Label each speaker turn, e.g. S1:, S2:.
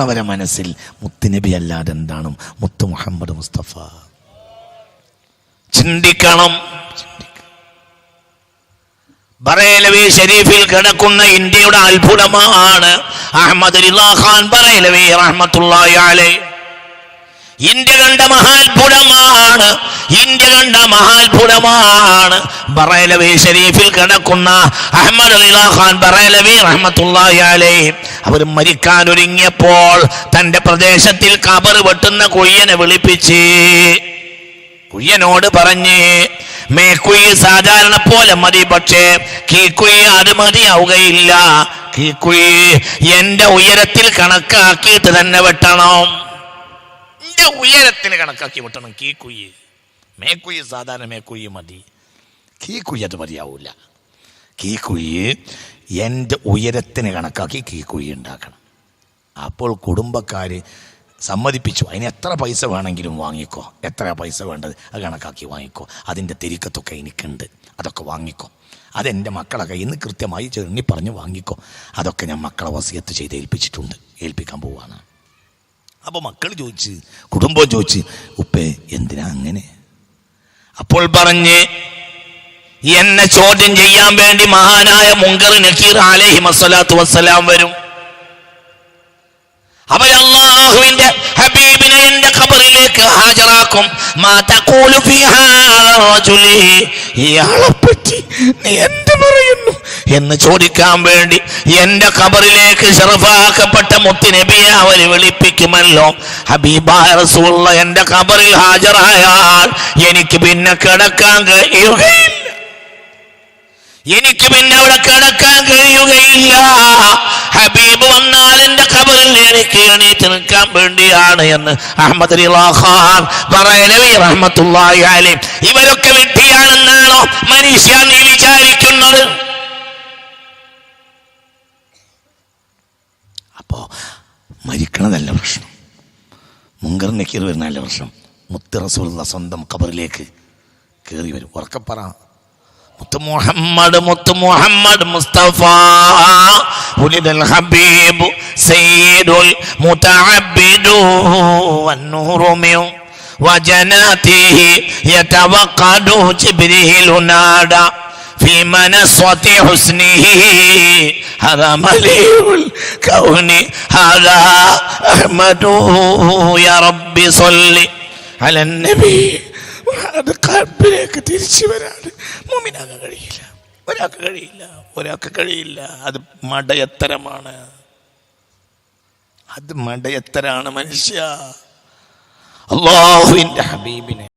S1: അവരെ മനസ്സിൽ. മുത്തുനബി അല്ലാതെ എന്താണ്? മുത്തു മുഹമ്മദ് മുസ്തഫ. ചിന്തിക്കണം. ബറേലവി ഷരീഫിൽ കിടക്കുന്ന ഇന്ത്യയുടെ അത്ഭുതമാണ്. അഹമ്മദ് ഖാൻ ബറേലവി റഹ്മത്തുള്ള ഇന്ത്യ കണ്ട മഹാത്ഭുതമാണ് ഇന്ത്യ കണ്ട മഹാത്ഭുതമാണ്. ബറേലവി ഷരീഫിൽ കിടക്കുന്ന അഹമ്മദ് അലിലാ ഖാൻ ബറേലവി റഹ്മത്തുള്ളാഹി അലൈഹി അവർ മരിക്കാൻ ഒരുങ്ങിയപ്പോൾ തന്റെ പ്രദേശത്തിൽ കബർ വെട്ടുന്ന കുയ്യനെ വിളിപ്പിച്ച്. കുയ്യനോട് പറഞ്ഞ് മേക്കുയി സാധാരണ പോലെ മതി പക്ഷേ കീക്കുയി അത് മതിയാവുകയില്ല. കീക്കുയി എന്റെ ഉയരത്തിൽ കണക്കാക്കിയിട്ട് തന്നെ വെട്ടണം. എന്റെ ഉയരത്തിന് കണക്കാക്കി വിട്ടണം. കീക്കുയ്യ് മേക്കുയ്യ് സാധാരണ മേക്കുയ്യ് മതി. കീക്കുയി അത് മതിയാവൂല. കുയ്യ് എന്റെ ഉയരത്തിന് കണക്കാക്കി കീക്കുയി ഉണ്ടാക്കണം. അപ്പോൾ കുടുംബക്കാർ സമ്മതിപ്പിച്ചു. അതിന് എത്ര പൈസ വേണമെങ്കിലും വാങ്ങിക്കോ. എത്ര പൈസ വേണ്ടത് അത് കണക്കാക്കി വാങ്ങിക്കോ. അതിന്റെ തിരിക്കത്തൊക്കെ എനിക്കുണ്ട്. അതൊക്കെ വാങ്ങിക്കോ. അതെന്റെ മക്കളെ കയ്യിൽ നിന്ന് കൃത്യമായി ചെറുങ്ങി പറഞ്ഞ് വാങ്ങിക്കോ. അതൊക്കെ ഞാൻ മക്കളെ വസിയത്ത് ചെയ്ത് ഏൽപ്പിച്ചിട്ടുണ്ട്. ഏൽപ്പിക്കാൻ പോവാണ്. അപ്പോൾ മക്കൾ ചോദിച്ച് കുടുംബം ചോദിച്ച് ഉപ്പേ എന്തിനാ അങ്ങനെ? അപ്പോൾ പറഞ്ഞ് എന്നെ ചോദ്യം ചെയ്യാൻ വേണ്ടി മഹാനായ മുങ്കർ നക്കീർ അലഹി മസലാത്തു വസ്സലാം വരും. അവരല്ലാഹുവിന്റെ ഹബീബിനെ എന്റെ ഖബറിലേക്ക് ഹാജരാക്കും. മാ ഈ ആളെപ്പറ്റി നീ എന്ത് പറയുന്നു? എന്ന് ചോദിക്കാൻ വേണ്ടി എന്റെ ഖബറിലേക്ക് ഷറഫാക്കപ്പെട്ട മുത്തുനബിയെ അവർ വിളിപ്പിക്കുമല്ലോ. ഹബീബായ എന്റെ ഖബറിൽ ഹാജരായാൽ എനിക്ക് പിന്നെ കിടക്കാൻ കഴിയുകയില്ല. എനിക്ക് പിന്നെ അവിടെ കിടക്കാൻ കഴിയുകയില്ല. ഹബീബ് വന്നാൽ എന്റെ ഖബറിൽ എനിക്ക് എണീറ്റ് നിൽക്കാൻ വേണ്ടിയാണ് എന്ന് അഹമ്മദ് ഇവരൊക്കെ വിട്ടിയാണെന്നാണോ മനുഷ്യ നീ വിചാരിക്കുന്നത്? അപ്പോ മരിക്കണതല്ല പ്രശ്നം മുങ്കർ നക്കീർ വരുന്നതല്ല പ്രശ്നം മുത്ത് റസൂലുള്ള സ്വന്തം ഖബറിലേക്ക് കയറി വരും ഉറക്കപ്പറ മുത്ത് മുഹമ്മദ് മുത്ത് മുഹമ്മദ് മുസ്തഫ ഉലിദൽ ഹബീബ് സയ്യിദുൽ മുതഅബ്ബിദു വന്നൂറു മിൻ وجناته يتوقد جبريل نادى في منصة حسنه هذا مليء الكون هذا أحمد يا رب صل على النبي അത് കൽബിലേക്ക് തിരിച്ചു വരാൻ മുമിനാകാൻ കഴിയില്ല ഒരാൾക്ക് കഴിയില്ല ഒരാൾക്ക് കഴിയില്ല അത് മടയത്തരമാണ് അത് മടയത്തരാണ് മനുഷ്യ അള്ളാഹുവിന്റെ ഹബീബിനെ